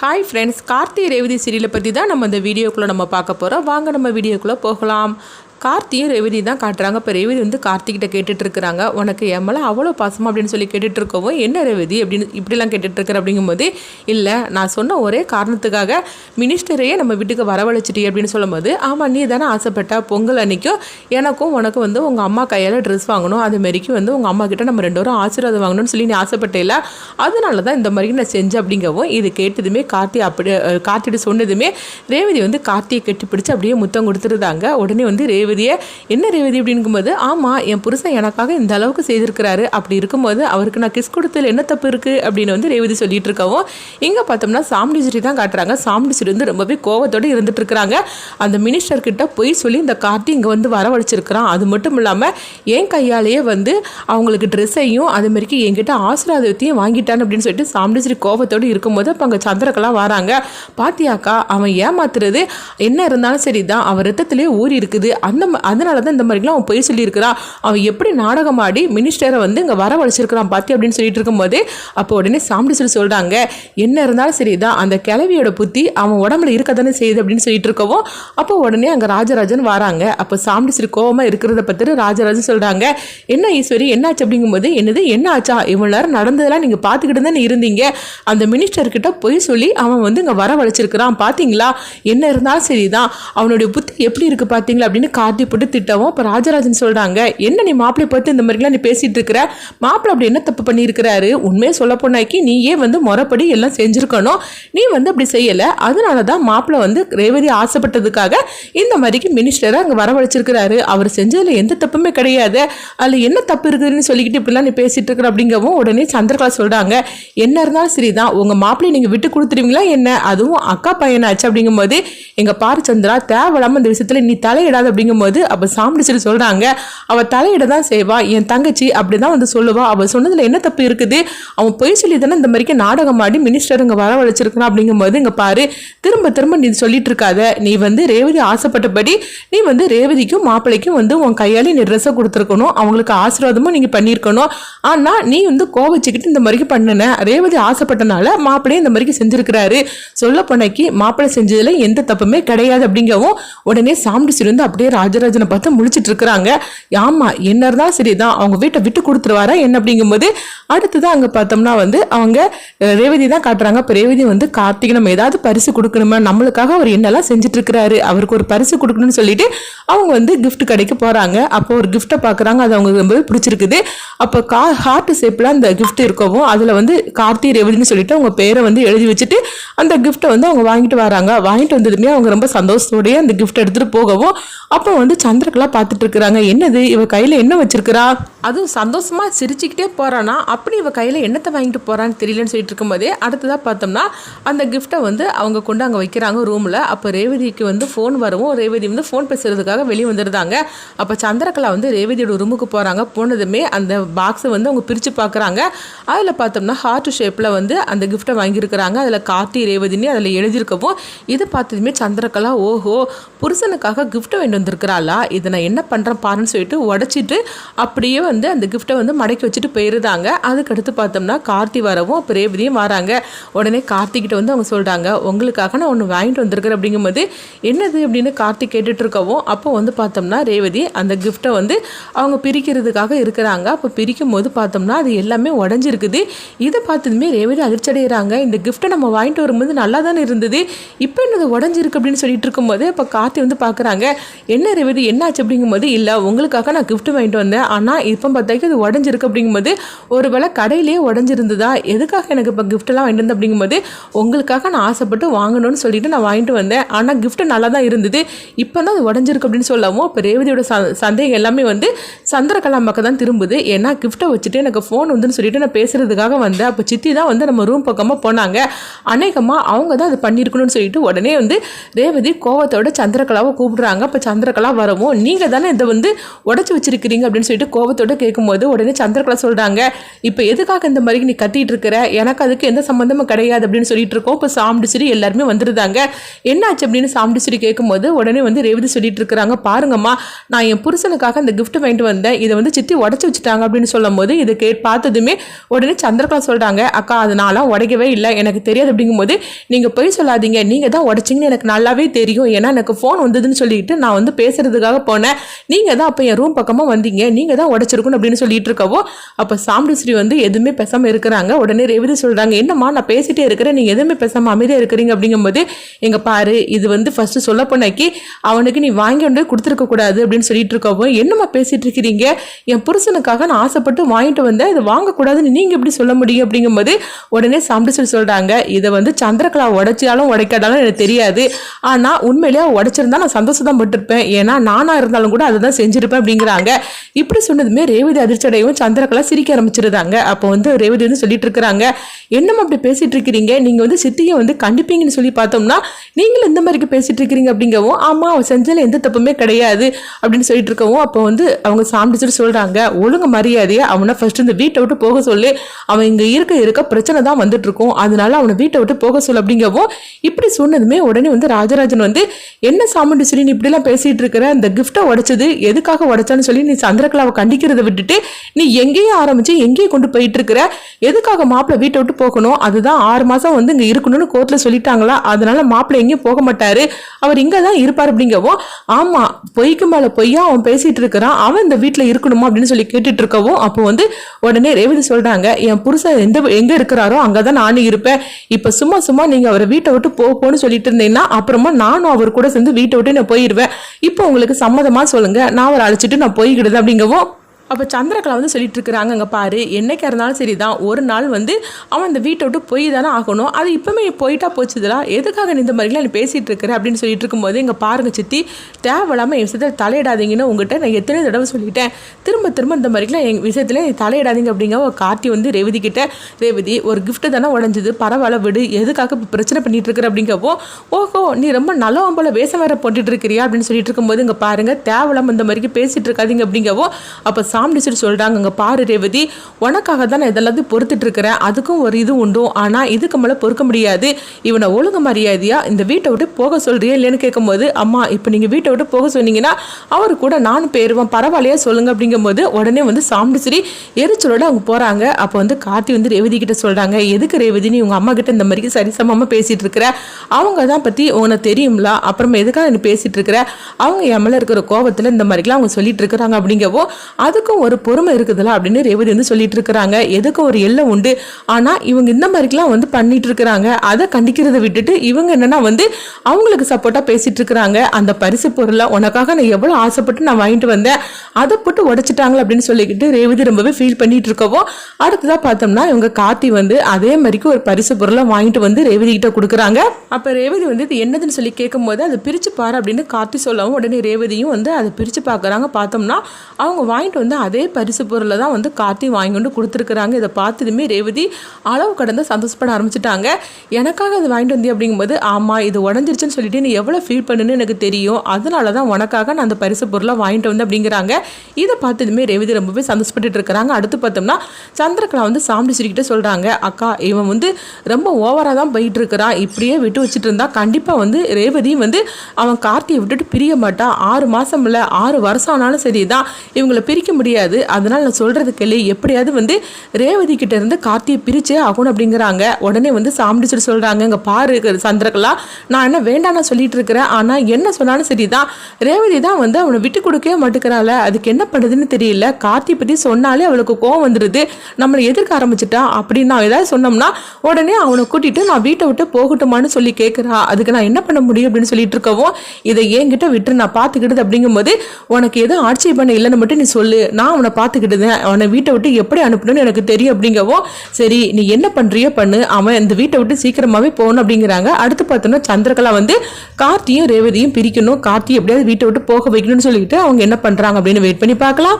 Hi friends Karthi Revathi சீரியலை பற்றி தான் நம்ம இந்த வீடியோக்குள்ளே நம்ம பார்க்க போகிறோம் வாங்க நம்ம வீடியோக்குள்ளே போகலாம். கார்த்தியும் ரேவதி தான் காட்டுறாங்க. இப்போ ரேவதி வந்து கார்த்திகிட்ட கேட்டுட்டு இருக்கிறாங்க உனக்கு என் மேலே அவ்வளோ பாசமாக அப்படின்னு சொல்லி கேட்டுட்டு இருக்கவும் என்ன ரேவதி அப்படின்னு இப்படிலாம் கேட்டுட்டு இருக்கிற அப்படிங்கும்போது இல்லை நான் சொன்ன ஒரே காரணத்துக்காக மினிஸ்டரையே நம்ம வீட்டுக்கு வரவழைச்சிட்டி அப்படின்னு சொல்லும்போது ஆமாம் நீ தானே ஆசைப்பட்ட பொங்கல் அன்னைக்கும் எனக்கும் உனக்கு வந்து உங்கள் அம்மா கையால் ட்ரெஸ் வாங்கணும். அது மாரிக்கு வந்து உங்கள் அம்மா கிட்ட நம்ம ரெண்டு பேரும் ஆசீர்வாதம் வாங்கணும்னு சொல்லி நீ ஆசைப்பட்டேல அதனால தான் இந்த மாதிரி நான் செஞ்சேன் அப்படிங்கவும் இது கேட்டதுமே கார்த்தி அப்படி கார்த்திட்டு சொன்னதுமே ரேவதி வந்து கார்த்தியை கெட்டி பிடிச்சி அப்படியே முத்தம் கொடுத்துருந்தாங்க. உடனே வந்து ரேவதியை என்ன ரேவதி? அப்படிங்கும்போது ஆமாம் என் புருஷன் எனக்காக இந்த அளவுக்கு செய்திருக்கிறாரு. அப்படி இருக்கும்போது அவருக்கு நான் கிஸ் கொடுத்ததில் என்ன தப்பு இருக்குது அப்படின்னு வந்து ரேவதி சொல்லிட்டு இருக்கவும் இங்கே பார்த்தோம்னா சாமுண்டீஸ்வரி தான் காட்டுறாங்க. சாமுண்டீஸ்வரி வந்து ரொம்பவே கோவத்தோடு இருந்துட்டு இருக்கிறாங்க. அந்த மினிஸ்டர்கிட்ட போய் சொல்லி இந்த கார்த்தி இங்கே வந்து வரவழைச்சிருக்கிறான். அது மட்டும் இல்லாமல் என் கையாலேயே வந்து அவங்களுக்கு ட்ரெஸ்ஸையும் அது மாதிரிக்கு என்கிட்ட ஆசீர்வாதத்தையும் வாங்கிட்டான் அப்படின்னு சொல்லிட்டு சாமுண்டீஸ்வரி கோபத்தோடு இருக்கும்போது அப்போ அங்கே சந்திரகலா வராங்க. பாத்தியாக்கா அவன் ஏமாத்துறது என்ன இருந்தாலும் சரி தான் அவன் ரத்தத்திலே ஊறி இருக்குது. அந்த அந்த அதனால தான் இந்த மாதிரிலாம் அவன் பொய் சொல்லியிருக்கிறான் அவன் எப்படி நாடகம் ஆடி மினிஸ்டரை வந்து இங்கே வரவழைச்சிருக்கிறான் பார்த்து அப்படின்னு சொல்லிட்டு இருக்கும்போது அப்போ உடனே சாமுண்டீஸ்வரி சொல்கிறாங்க என்ன இருந்தாலும் சரி தான் அந்த கிளவியோட புத்தி அவன் உடம்புல இருக்க தானே செய்யுது அப்படின்னு சொல்லிட்டு இருக்கவும் அப்போ உடனே அங்கே ராஜராஜன் வராங்க. அப்போ சாமிட்டிஸ்வரி கோபமாக இருக்கிறத பற்றி ராஜராஜன் சொல்கிறாங்க என்ன ஈஸ்வரி என்னாச்சு அப்படிங்கும்போது என்னது என்ன ஆச்சா? இவ்வளோ நேரம் நடந்ததெல்லாம் நீங்கள் பார்த்துக்கிட்டு தானே இருந்தீங்க. அந்த மினிஸ்டர் கிட்ட பொய் சொல்லி அவன் வந்து இங்கே வரவழைச்சிருக்கிறான் பார்த்தீங்களா என்ன இருந்தாலும் சரிதான் அவனுடைய புத்தி எப்படி இருக்குது பார்த்தீங்களா அப்படின்னு காட்டி போட்டு திட்டவும் இப்போ ராஜராஜன் சொல்கிறாங்க என்ன நீ மாப்பிள்ளை பார்த்து இந்த மாதிரிலாம் நீ பேசிகிட்டு இருக்கிற? மாப்பிள்ளை அப்படி என்ன தப்பு பண்ணியிருக்கிறாரு? உண்மையை சொல்ல போனாக்கி நீயே வந்து முறைப்படி எல்லாம் செஞ்சுருக்கணும்? நீ வந்து அப்படி செய்யலை. அதனால தான் மாப்பிள்ளை வந்து ரேவதி ஆசைப்பட்டதுக்காக இந்த மாதிரிக்கு மினிஸ்டரை அங்கே வரவழைச்சிருக்கிறாரு. அவர் செஞ்சதில் எந்த தப்புமே கிடையாது. அதில் என்ன தப்பு இருக்குதுன்னு சொல்லிக்கிட்டு இப்படிலாம் நீ பேசிகிட்டு இருக்கிற? அப்படிங்கவும் உடனே சந்திரகலா சொல்கிறாங்க என்ன இருந்தாலும் சரிதான். உங்கள் மாப்பிள்ளை நீங்கள் விட்டு கொடுத்துருவீங்களா என்ன? அதுவும் அக்கா பையனாச்சு. அப்படிங்கும்போது எங்கள் பாரு சந்திரா தேவையில்லாம இந்த விஷயத்தில் நீ தலையிடாத. போது அவள் சாம்பிடிச்சிட்டு சொல்கிறாங்க அவள் தலையிட தான் செய்வா. என் தங்கச்சி அப்படி தான் வந்து சொல்லுவா. அவள் சொன்னதில் என்ன தப்பு இருக்குது? அவன் பொய் சொல்லி தானே இந்த மாதிரிக்கு நாடகம் ஆடி மினிஸ்டர் இங்கே வரவழைச்சிருக்கணும் அப்படிங்கும்போது இங்கே பாரு திரும்ப திரும்ப நீ சொல்லிட்டு இருக்காத. நீ வந்து ரேவதி ஆசைப்பட்டபடி நீ வந்து ரேவதிக்கும் மாப்பிள்ளைக்கும் வந்து உன் கையாலே நீ ட்ரெஸ்ஸை கொடுத்துருக்கணும். அவங்களுக்கு ஆசீர்வாதமும் நீங்கள் பண்ணியிருக்கணும். ஆனால் நீ வந்து கோவச்சிக்கிட்டு இந்த மாதிரிக்கு பண்ணுன. ரேவதி ஆசைப்பட்டனால மாப்பிள்ளையும் இந்த மாதிரிக்கு செஞ்சுருக்கிறாரு. சொல்ல போனக்கு மாப்பிள்ளை செஞ்சதில் எந்த தப்புமே கிடையாது அப்படிங்கவும் உடனே சாம்பிடிச்சிருந்து வந்து அப்படியே ராஜராஜனை பார்த்து முழிச்சிட்டு இருக்கிறாங்க. ஆமா என்ன இருந்தால் சரிதான் அவங்க வீட்டை விட்டு கொடுத்துருவாரா என்ன அப்படிங்கும்போது அடுத்ததான் அங்கே பார்த்தோம்னா வந்து அவங்க ரேவதி தான் காட்டுறாங்க. இப்போ ரேவதி வந்து கார்த்திகை நம்ம ஏதாவது பரிசு கொடுக்கணுமா? நம்மளுக்காக அவர் என்னெல்லாம் செஞ்சுட்டு இருக்கிறாரு அவருக்கு ஒரு பரிசு கொடுக்கணும்னு சொல்லிட்டு அவங்க வந்து கிஃப்ட் கடைக்கு போகிறாங்க அப்போ ஒரு கிஃப்ட்டை பார்க்குறாங்க. அது அவங்களுக்கு ரொம்ப பிடிச்சிருக்குது. அப்போ கா ஹார்ட் ஷேப்பில் அந்த கிஃப்ட் இருக்கவும் அதில் வந்து கார்த்தி ரேவதினு சொல்லிட்டு அவங்க பேரை வந்து எழுதி வச்சுட்டு அந்த கிஃப்ட்டை வந்து அவங்க வாங்கிட்டு வராங்க. வாங்கிட்டு வந்ததுமே அவங்க ரொம்ப சந்தோஷத்தோடய அந்த கிஃப்ட் எடுத்துகிட்டு போகவும் அப்போ வந்து சந்திரகலா பார்த்துட்டு இருக்கிறாங்க. என்னது? இவ கையில் என்ன வச்சிருக்கிறா? அதுவும் சந்தோஷமா சிரிச்சுக்கிட்டே போறானா? அப்படி இவ கையில் என்னத்தை வாங்கிட்டு போறான்னு தெரியலன்னு சொல்லிட்டு இருக்கும்போதே அடுத்ததாக பார்த்தோம்னா அந்த கிஃப்ட்டை வந்து அவங்க கொண்டு அங்கே வைக்கிறாங்க ரூமில் அப்போ ரேவதிக்கு வந்து ஃபோன் வரவும். ரேவதி வந்து ஃபோன் பேசுறதுக்காக வெளியே வந்துருந்தாங்க. அப்போ சந்திரகலா வந்து ரேவதியோட ரூமுக்கு போகிறாங்க போனதுமே அந்த பாக்ஸை வந்து அவங்க பிரித்து பார்க்குறாங்க. அதில் பார்த்தோம்னா ஹார்ட் ஷேப்பில் வந்து அந்த கிஃப்ட்டை வாங்கியிருக்கிறாங்க. அதில் கார்த்தி ரேவதினி அதில் எழுதியிருக்கவும் இதை பார்த்ததுமே சந்திரகலா ஓஹோ புருஷனுக்காக gift வாங்கிட்டு பார்க்குறாளா இதை நான் என்ன பண்ணுறேன் பாருன்னு சொல்லிட்டு உடச்சிட்டு அப்படியே வந்து அந்த கிஃப்ட்டை வந்து மடக்கி வச்சுட்டு போயிருந்தாங்க. அதுக்கடுத்து பார்த்தோம்னா கார்த்தி வரவும் அப்போ ரேவதியும் வராங்க. உடனே கார்த்திகிட்ட வந்து அவங்க சொல்கிறாங்க உங்களுக்காக நான் ஒன்று வாங்கிட்டு வந்திருக்கிறேன். அப்படிங்கும்போது என்னது? அப்படின்னு கார்த்திக் கேட்டுட்ருக்கவும் அப்போ வந்து பார்த்தோம்னா ரேவதி அந்த கிஃப்ட்டை வந்து அவங்க பிரிக்கிறதுக்காக இருக்கிறாங்க. அப்போ பிரிக்கும் போது பார்த்தோம்னா அது எல்லாமே உடஞ்சிருக்குது. இதை பார்த்ததுமே ரேவதி அதிர்ச்சி அடைகிறாங்க இந்த கிஃப்ட்டை நம்ம வாங்கிட்டு வரும்போது நல்லா தானே இருந்தது. இப்போ என்னது உடஞ்சிருக்கு அப்படின்னு சொல்லிட்டு இருக்கும்போது இப்போ கார்த்தி வந்து பார்க்குறாங்க என்ன ரேவதி என்னாச்சு அப்படிங்கும்போது இல்லை உங்களுக்காக நான் கிஃப்ட் வாங்கிட்டு வந்தேன். ஆனால் இப்போ பார்த்தாக்கி அது உடஞ்சிருக்கு. அப்படிங்கும்போது ஒருவேளை கடையிலேயே உடஞ்சிருந்ததா? எதுக்காக எனக்கு இப்போ கிஃப்ட்லாம் வாங்கிட்டு வந்தேன் அப்படிங்கும்போது உங்களுக்காக நான் ஆசைப்பட்டு வாங்கணும்னு சொல்லிட்டு நான் வாங்கிட்டு வந்தேன். ஆனால் கிஃப்ட்டு நல்லா தான் இருந்தது. இப்போ தான் அது உடஞ்சிருக்கு அப்படின்னு சொல்லவும் இப்போ ரேவதியோட ச சந்தேகம் எல்லாமே வந்து சந்திரகலா பக்கம் தான் திரும்புது. ஏன்னா கிஃப்ட்டை வச்சுட்டு எனக்கு ஃபோன் வந்துன்னு சொல்லிட்டு நான் பேசுகிறதுக்காக வந்தேன். அப்போ சித்தி தான் வந்து நம்ம ரூம் பக்கமாக போனாங்க. அநேகமாக அவங்க தான் அது பண்ணியிருக்கணும்னு சொல்லிட்டு உடனே வந்து ரேவதி கோவத்தோட சந்திரகலாவை கூப்பிடுறாங்க. அப்போ சந்திரகலா சந்திரகலா வரவும் நீங்கள் தானே இதை வந்து உடச்சி வச்சிருக்கிறீங்க அப்படின்னு சொல்லிட்டு கோபத்தோடு கேட்கும்போது உடனே சந்திரகலா சொல்கிறாங்க இப்போ எதுக்காக இந்த மாதிரி நீ கட்டிகிட்டு இருக்கிற? எனக்கு அதுக்கு எந்த சம்மந்தமும் கிடையாது அப்படின்னு சொல்லிட்டு இருக்கோம். இப்போ சாமுடிச்சிரி எல்லாருமே வந்துருந்தாங்க என்னாச்சு அப்படின்னு சாம்பிடிச்சிரி கேட்கும்போது உடனே வந்து ரேவதி சொல்லிட்டு இருக்கிறாங்க பாருங்கம்மா நான் என் புருஷனுக்காக இந்த கிஃப்ட் வாங்கிட்டு வந்தேன். இதை வந்து சித்தி உடச்சி வச்சுட்டாங்க அப்படின்னு சொல்லும் போது இதை கே பார்த்ததுமே உடனே சந்திரகலா சொல்கிறாங்க அக்கா அது நான்லாம் உடைக்கவே இல்லை. எனக்கு தெரியாது அப்படிங்கும்போது நீங்கள் போய் சொல்லாதீங்க. நீங்கள் தான் உடச்சிங்கன்னு எனக்கு நல்லாவே தெரியும். ஏன்னா எனக்கு ஃபோன் வந்ததுன்னு சொல்லிட்டு நான் வந்து பேசுறதுக்காக போனேன். நீங்கள் தான் அப்போ என் ரூம் பக்கமாக வந்தீங்க. நீங்கள் தான் உடச்சிருக்கணும் அப்படின்னு சொல்லிட்டு இருக்கவோ அப்போ சாமுடிஸ்ரீ வந்து எதுவுமே பேசாமல் இருக்கிறாங்க. உடனே ரேவதி சொல்கிறாங்க என்னம்மா நான் பேசிட்டே இருக்கிறேன். நீங்கள் எதுவுமே பேசாமல் அமைதியாக இருக்கிறீங்க. அப்படிங்கும்போது எங்க பாரு இது வந்து ஃபர்ஸ்ட் சொல்ல போனாக்கி அவனுக்கு நீ வாங்கி கொண்டு கொடுத்துருக்க கூடாது. அப்படின்னு சொல்லிட்டு இருக்கவோ என்னம்மா பேசிட்டு இருக்கிறீங்க? என் புருஷனுக்காக நான் ஆசைப்பட்டு வாங்கிட்டு வந்தேன். இது வாங்கக்கூடாதுன்னு நீங்க எப்படி சொல்ல முடியும்? அப்படிங்கும்போது உடனே சாம்பிடிச்சு சொல்றாங்க இதை வந்து சந்திரகலா உடைச்சாலும் உடைக்காட்டாலும் எனக்கு தெரியாது. ஆனா உண்மையிலேயே உடைச்சிருந்தா நான் சந்தோஷம் தான் பட்டிருப்பேன். ஏன்னா நானா இருந்தாலும் கூட அதை தான் செஞ்சுருப்பேன் அப்படிங்கிறாங்க. இப்படி சொன்னதுமே ரேவதி அதிர்ச்சடையும் சந்திரகலா சிரிக்க ஆரம்பிச்சிருந்தாங்க. அப்போ வந்து ரேவதி வந்து சொல்லிட்டு இருக்கிறாங்க என்னம்மா அப்படி பேசிட்டு இருக்கிறீங்க? நீங்கள் வந்து சித்தியை வந்து கண்டிப்பீங்கன்னு சொல்லி பார்த்தோம்னா நீங்களும் இந்த மாதிரிக்கு பேசிட்டு இருக்கிறீங்க அப்படிங்கவும் ஆமாம் அவன் செஞ்சதில் எந்த தப்புமே கிடையாது அப்படின்னு சொல்லிட்டு இருக்கவும் அப்போ வந்து அவங்க சாம்பிடிச்சிட்டு சொல்கிறாங்க ஒழுங்கு மரியாதையை அவனை ஃபர்ஸ்ட் இந்த வீட்டை விட்டு போக சொல்லு. அவன் இங்கே இருக்க இருக்க பிரச்சனை தான் வந்துட்டு இருக்கும் அதனால அவனை வீட்டை விட்டு போக சொல்லு அப்படிங்கவும் இப்படி சொன்னதுமே உடனே வந்து ராஜராஜன் வந்து என்ன சாமுண்டி சொல்லி இப்படிலாம் பேசிட்டு இருக்கிற இந்த கிஃப்ட்டை உடைச்சது எதுக்காக உடைச்சான்னு சொல்லி நீ சந்திரகலாவை கண்டிக்கிறத விட்டுட்டு நீ எங்கேயும் ஆரம்பிச்சு எங்கேயும் கொண்டு போயிட்டு இருக்கிற எதுக்காக மாப்பிள்ளை வீட்டை விட்டு போகணும்? அதுதான் ஆறு மாசம் வந்து இங்க இருக்கணும்னு கோர்ட்ல சொல்லிட்டாங்களா? அதனால மாப்பிள்ளை எங்கேயும் போக மாட்டாரு. அவர் இங்க தான் இருப்பார் அப்படிங்கவும் ஆமா பொய்க்கு மேல பொய்யா அவன் பேசிட்டு இருக்கிறான். அவன் இந்த வீட்டுல இருக்கணுமா அப்படின்னு சொல்லி கேட்டுட்டு இருக்கவும் அப்போ வந்து உடனே ரேவதி சொல்றாங்க என் புருஷன் எந்த எங்க இருக்கிறாரோ அங்கதான் நானும் இருப்பேன். இப்ப சும்மா சும்மா நீங்க அவரை வீட்டை விட்டு போ போன்னு சொல்லிட்டு இருந்தீங்கன்னா அப்புறமா நானும் அவர் கூட சேர்ந்து வீட்டை விட்டு நான் போயிருவேன். இப்போ உங்களுக்கு சம்மதமா சொல்லுங்க. நான் அவரை அழைச்சிட்டு நான் போய்கிடுது அப்படிங்கவும் அப்போ சந்திரகலா வந்து சொல்லிட்டு இருக்கிறாங்க அங்கே பாரு என்னைக்காக இருந்தாலும் சரி தான் ஒரு நாள் வந்து அவன் அந்த வீட்டை விட்டு போய் தானே ஆகணும். அது இப்போவுமே போயிட்டா போச்சுதுலாம் எதுக்காக நீ இந்த மாதிரிலாம் நீ பேசிகிட்டு இருக்கிற அப்படின்னு சொல்லிட்டு இருக்கும்போது இங்கே பாருங்க சித்தி தேவையில்லாமல் என் விஷயத்தில் தலையிடாதீங்கன்னு உங்ககிட்ட நான் எத்தனை தடவை சொல்லிட்டேன். திரும்ப திரும்ப இந்த மாதிரிலாம் எங்கள் விஷயத்தில் தலையிடாதீங்க அப்படிங்கிற ஒரு கார்த்தி வந்து ரேவதி கிட்ட ரேவதி ஒரு கிஃப்ட்டு தானே உடஞ்சிது பரவாயில்ல விடு எதுக்காக இப்போ பிரச்சனை பண்ணிட்டு இருக்கிற அப்படிங்கப்போ ஓஹோ நீ ரொம்ப நல்ல போல வேஷம் வேற போட்டுட்டு இருக்கிறியா அப்படின்னு சொல்லிட்டு இருக்கும்போது இங்கே பாருங்க தேவையில்லாமல் இந்த மாதிரி பேசிகிட்டு இருக்காதீங்க அப்படிங்கவோ அப்போ சாமிடிச்சிட்டு சொல்கிறாங்க அங்கே பாரு ரேவதி உனக்காக தான் நான் இதெல்லாத்தையும் பொறுத்துட்டு அதுக்கும் ஒரு இது உண்டு. ஆனால் இதுக்கு மேலே பொறுக்க முடியாது. இவனை ஒழுங்கு மரியாதையா இந்த வீட்டை விட்டு போக சொல்கிறியே இல்லைன்னு கேட்கும்போது அம்மா இப்போ நீங்கள் வீட்டை விட்டு போக சொன்னீங்கன்னா அவர் கூட நானும் பேருவேன். பரவாயில்லையா சொல்லுங்க. அப்படிங்கும்போது உடனே வந்து சாமிடிச்சிரி எரிச்சலோட அவங்க போகிறாங்க அப்போ வந்து கார்த்தி வந்து ரேவதி கிட்ட சொல்கிறாங்க எதுக்கு ரேவதி நீ உங்க அம்மா கிட்ட இந்த மாதிரி சரிசமமாக பேசிகிட்டு இருக்கிற அவங்க தான் பற்றி உனக்கு தெரியும்ல. அப்புறமா எதுக்காக நீ பேசிகிட்டு இருக்கிற அவங்க என் மேலே இருக்கிற கோபத்தில் இந்த மாதிரிலாம் அவங்க சொல்லிட்டு இருக்கிறாங்க அப்படிங்கவோ எதுக்கும் ஒரு பொறுமை இருக்குதுல்ல அப்படின்னு ரேவதி வந்து சொல்லிட்டு இருக்கிறாங்க. எதுக்கும் ஒரு எல்லை உண்டு? ஆனால் இவங்க இந்த மாதிரிக்கெலாம் வந்து பண்ணிட்டு இருக்கிறாங்க. அதை கண்டிக்கிறதை விட்டுட்டு இவங்க என்னன்னா வந்து அவங்களுக்கு சப்போர்ட்டாக பேசிட்டு இருக்கிறாங்க. அந்த பரிசு பொருளை உனக்காக நான் எவ்வளோ ஆசைப்பட்டு நான் வாங்கிட்டு வந்தேன். அதை போட்டு உடைச்சிட்டாங்களே அப்படின்னு சொல்லிக்கிட்டு ரேவதி ரொம்பவே ஃபீல் பண்ணிட்டு இருக்கவோ அடுத்ததாக பார்த்தோம்னா இவங்க கார்த்தி வந்து அதே மாதிரிக்கு ஒரு பரிசு பொருளை வாங்கிட்டு வந்து ரேவதி கிட்ட கொடுக்குறாங்க. அப்போ ரேவதி வந்து இது என்னதுன்னு சொல்லி கேட்கும்போது அதை பிரித்து பாரு அப்படின்னு கார்த்தி சொல்லவும் உடனே ரேவதியும் வந்து அதை பிரித்து பார்க்குறாங்க. பார்த்தோம்னா அவங்க வாங்கிட்டு வந்து அதே பரிசு பொருளை தான் வந்து கார்த்தி வாங்கி கொண்டு கொடுத்துருக்குறாங்க. இதை பார்த்ததுமே ரேவதி அளவு கடந்து சந்தோஷப்பட ஆரம்பிச்சிட்டாங்க. எனக்காக அது வாங்கிட்டு வந்தி அப்படிங்கும்போது ஆமாம் இது உடஞ்சிருச்சுன்னு சொல்லிட்டு நீ எவ்வளோ ஃபீல் பண்ணுன்னு எனக்கு தெரியும். அதனால தான் உனக்காக நான் அந்த பரிசு பொருளை வாங்கிட்டு வந்தேன் அப்படிங்கிறாங்க. இதை பார்த்ததுமே ரேவதி ரொம்பவே சந்தோஷப்பட்டு இருக்கிறாங்க அடுத்து பார்த்தோம்னா சந்திரகலா வந்து சாம்பிடிச்சிக்கிட்டே சொல்கிறாங்க அக்கா இவன் வந்து ரொம்ப ஓவராக தான் போயிட்டு இருக்கிறான் இப்படியே விட்டு வச்சுட்டு இருந்தா கண்டிப்பாக வந்து ரேவதியும் வந்து அவன் கார்த்தியை விட்டுட்டு பிரிய மாட்டான் ஆறு மாதம் இல்லை ஆறு வருஷம் ஆனாலும் சரி தான். இவங்களை பிரிக்க முடியும். முடியாது. அதனால் நான் சொல்கிறது கேள்வி எப்படியாவது வந்து ரேவதி கிட்ட இருந்து கார்த்தியை பிரிச்சே ஆகணும் அப்படிங்கிறாங்க. உடனே வந்து சாம்பிடிச்சிட்டு சொல்கிறாங்க இங்கே பாரு சந்திரகலா நான் என்ன வேண்டாம்னு சொல்லிட்டு இருக்கிறேன். ஆனால் என்ன சொன்னாலும் சரி தான் ரேவதி தான் வந்து அவனை விட்டு கொடுக்கவே மாட்டேங்கிறாள். அதுக்கு என்ன பண்ணுதுன்னு தெரியல. கார்த்தி பற்றி சொன்னாலே அவளுக்கு கோவம் வந்துடுது நம்மளை எதிர்க்க ஆரம்பிச்சிட்டா அப்படின்னு நான் ஏதாவது சொன்னோம்னா உடனே அவனை கூட்டிட்டு நான் வீட்டை விட்டு போகட்டுமான்னு சொல்லி கேட்குறா அதுக்கு நான் என்ன பண்ண முடியும் அப்படின்னு சொல்லிட்டு இருக்கவும் இதை என்கிட்ட விட்டு நான் பார்த்துக்கிட்டது அப்படிங்கும்போது உனக்கு எதுவும் ஆட்சேபனை இல்லைன்னு மட்டும் நீ சொல்லு. நான் அவனை பார்த்துக்கிட்டுதேன் அவனை வீட்டை விட்டு எப்படி அனுப்பணும்னு எனக்கு தெரியும் அப்படிங்கவும் சரி நீ என்ன பண்ணுறியோ பண்ணு. அவன் இந்த வீட்டை விட்டு சீக்கிரமாகவே போகணும் அப்படிங்கிறாங்க. அடுத்து பார்த்தோன்னா சந்திரகலா வந்து கார்த்தியும் ரேவதியும் பிரிக்கணும். கார்த்தி எப்படியாவது வீட்டை விட்டு போக வைக்கணும்னு சொல்லிட்டு அவங்க என்ன பண்ணுறாங்க அப்படின்னு வெயிட் பண்ணி பார்க்கலாம்.